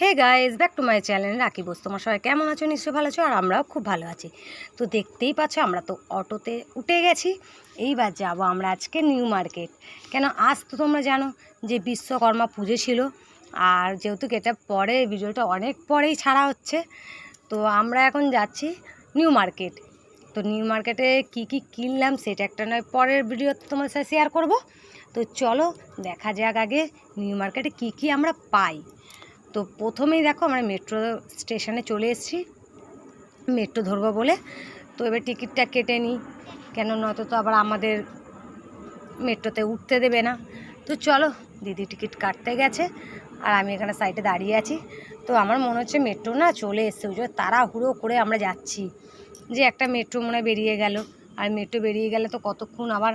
Hey guys back to my channel Rakhi Bose. তোমার সবাই কেমন আছো? নিশ্চয়ই ভালো আছো, আর আমরাও খুব ভালো আছি। তো দেখতেই পাচ্ছ, আমরা তো অটোতে উঠে গেছি। এইবার যাব আমরা আজকে নিউ মার্কেট কেন, আজ তো তোমরা জানো যে বিশ্বকর্মা পুজো ছিল, আর যেহেতু এটা পরে, ভিডিওটা অনেক পরেই ছাড়া হচ্ছে, তো আমরা এখন যাচ্ছি নিউ মার্কেট তো নিউ মার্কেটে কি কি কিনলাম সেটা একটা নয়, পরের ভিডিওতে তোমার সাথে শেয়ার করব। তো চলো, দেখা যাক আগে নিউ মার্কেটে কি কি আমরা পাই। তো প্রথমেই দেখো আমরা মেট্রো স্টেশনে চলে এসেছি। মেট্রো ধরবো বলে। তো এবার টিকিটটা কেটে নিই। কেন নয়তো তো আবার আমাদের মেট্রোতে উঠতে দেবে না। তো চলো, দিদি টিকিট কাটতে গেছে আর আমি এখানে সাইডে দাঁড়িয়ে আছি। তো আমার মনে হচ্ছে মেট্রো না চলে এসছে, ওই জন্য তাড়াহুড়ো করে আমরা যাচ্ছি। যে একটা মেট্রো মনে বেরিয়ে গেল। আর মেট্রো বেরিয়ে গেলে তো কতক্ষণ আবার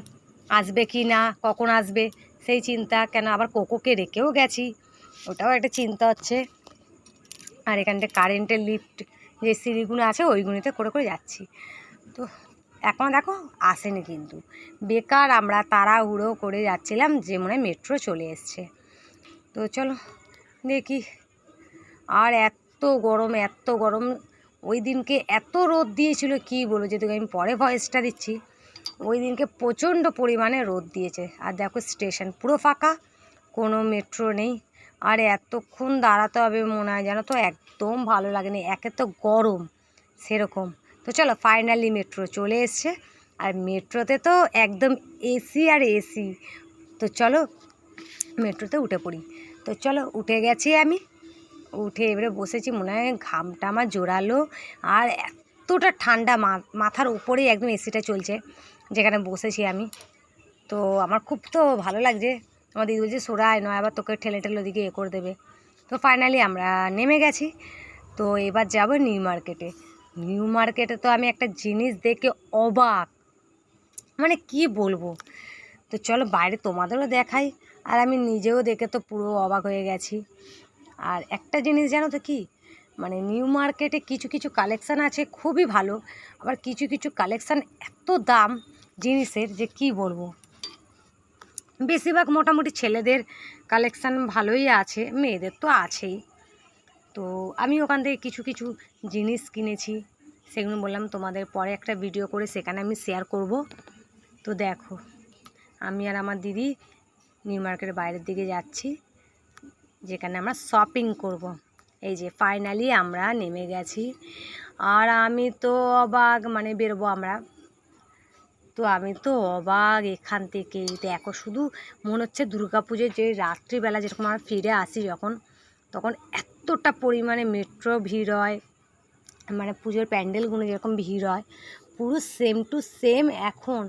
আসবে কি না, কখন আসবে, সেই চিন্তা। কেন আবার কোকোকে রেখেও গেছি। ওটাও একটা চিন্তা হচ্ছে। আর এখানটা কারেন্টের লিফট যে সিঁড়িগুলো আছে, ওইগুলিতে করে করে যাচ্ছি। তো এখন দেখো, আসেনি কিন্তু। বেকার আমরা, তাড়াহুড়ো করে যাচ্ছিলাম যে মনে মেট্রো চলে এসছে। তো চলো, দেখি। আর এত গরম এত গরম। ওই দিনকে এত রোদ দিয়েছিল, কি বলব যেহেতু আমি পরে ভয়েসটা দিচ্ছি। ওই দিনকে প্রচণ্ড পরিমাণে রোদ দিয়েছে। আর দেখো স্টেশন পুরো ফাঁকা, কোনো মেট্রো নেই। আর এতক্ষণ দাঁড়াতে হবে মনে হয় জানো তো? একদম ভালো লাগেনি। একে তো গরম, সেরকম। তো চলো ফাইনালি মেট্রো চলে এসছে। আর মেট্রোতে তো একদম এসি আর এসি তো চলো মেট্রোতে উঠে পড়ি। তো চলো, উঠে গেছি আমি। উঠে এবারে বসেছি, মনে হয় ঘামটা আমার জোরালো। আর এতটা ঠান্ডা মাথার উপরেই একদম এসিটা চলছে, যেখানে বসেছি আমি। তো আমার খুব তো ভালো লাগছে। আমার দিদি বলছে সোরায় নয়, আবার তোকে ঠেলে ঠেলে ওদিকে এ করে দেবে। তো ফাইনালি আমরা নেমে গেছি। তো এবার যাব নিউ মার্কেটে। নিউ মার্কেটে তো আমি একটা জিনিস দেখে অবাক। মানে কি বলব? তো চলো বাইরে তোমাদেরও দেখাই। আর আমি নিজেও দেখে তো পুরো অবাক হয়ে গেছি। আর একটা জিনিস জানো তো কি? মানে নিউ মার্কেটে কিছু কিছু কালেকশান আছে, খুবই ভালো। আবার কিছু কিছু কালেকশান এত দাম জিনিসের যে কি বলব? বেশিরভাগ মোটামুটি ছেলেদের কালেকশান ভালোই আছে, মেয়েদের তো আছেই। তো আমি ওখান থেকে কিছু কিছু জিনিস কিনেছি, সেগুলো বললাম তোমাদের পরে একটা ভিডিও করে সেখানে আমি শেয়ার করব। তো দেখো, আমি আর আমার দিদি নিউ মার্কেটের বাইরের দিকে যাচ্ছি, যেখানে আমরা শপিং করব। এই যে ফাইনালি আমরা নেমে গেছি। আর আমি তো অবাক মানে বেরোবো আমরা। তো আমি তো অবাক এখান থেকে দেখো শুধু মনে হচ্ছে দুর্গাপুজোর যে রাত্রিবেলা যেরকম আমরা ফিরে আসি যখন, তখন এতটা পরিমাণে মেট্রো ভিড় হয় মানে পুজোর প্যান্ডেলগুলো যেরকম ভিড় হয়, পুরো সেম টু সেম এখন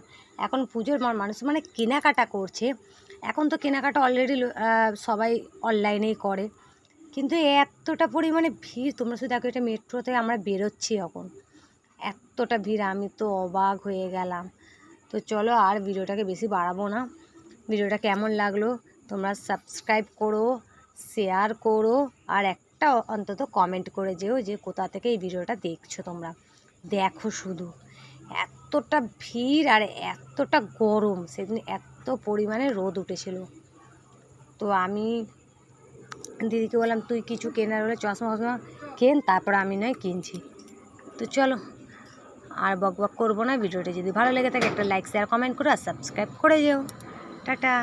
এখন পুজোর মানুষ মানে কেনাকাটা করছে, এখন তো কেনাকাটা অলরেডি সবাই অনলাইনেই করে, কিন্তু এতটা পরিমাণে ভিড়, তোমরা শুধু দেখো এটা মেট্রোতে আমরা বেরোচ্ছি এখন, এতটা ভিড়, আমি তো অবাক হয়ে গেলাম। তো চলো আর ভিডিওটাকে বেশি বাড়াবো না। ভিডিওটা কেমন লাগল তোমরা সাবস্ক্রাইব করো শেয়ার করো, আর একটা অন্তত কমেন্ট করে যেও যে কোথা থেকে এই ভিডিওটা দেখছ তোমরা। দেখো শুধু, এতটা ভিড় আর এতটা গরম, সেদিন এত পরিমাণে রোদ উঠেছিল। তো আমি, দিদিকে বললাম, তুই কিছু কেনার হলে চশমা ফশমা কেন? তারপর আমি নয় কিনছি। তো চলো আর বক বক করব না। ভিডিওটি যদি ভালো লেগে থাকে, একটা লাইক শেয়ার কমেন্ট করো আর সাবস্ক্রাইব করে যেও টাটা।